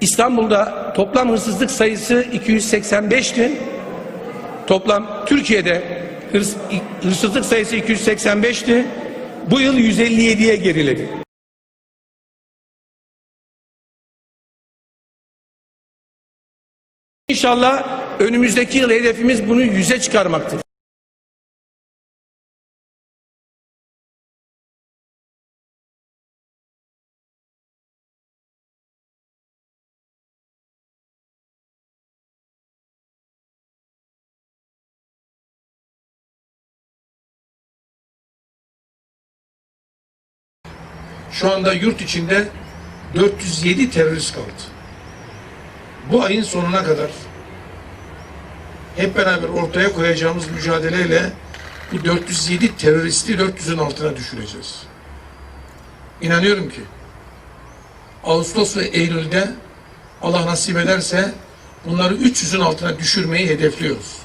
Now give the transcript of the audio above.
İstanbul'da toplam hırsızlık sayısı 285'ti. Toplam Türkiye'de hırs, hırsızlık sayısı 285'ti. Bu yıl 157'ye geriledi. İnşallah önümüzdeki yıl hedefimiz bunu yüze çıkarmaktır. Şu anda yurt içinde 407 terörist kaldı. Bu ayın sonuna kadar hep beraber ortaya koyacağımız mücadeleyle bu 407 teröristi 400'ün altına düşüreceğiz. İnanıyorum ki Ağustos ve Eylül'de Allah nasip ederse bunları 300'ün altına düşürmeyi hedefliyoruz.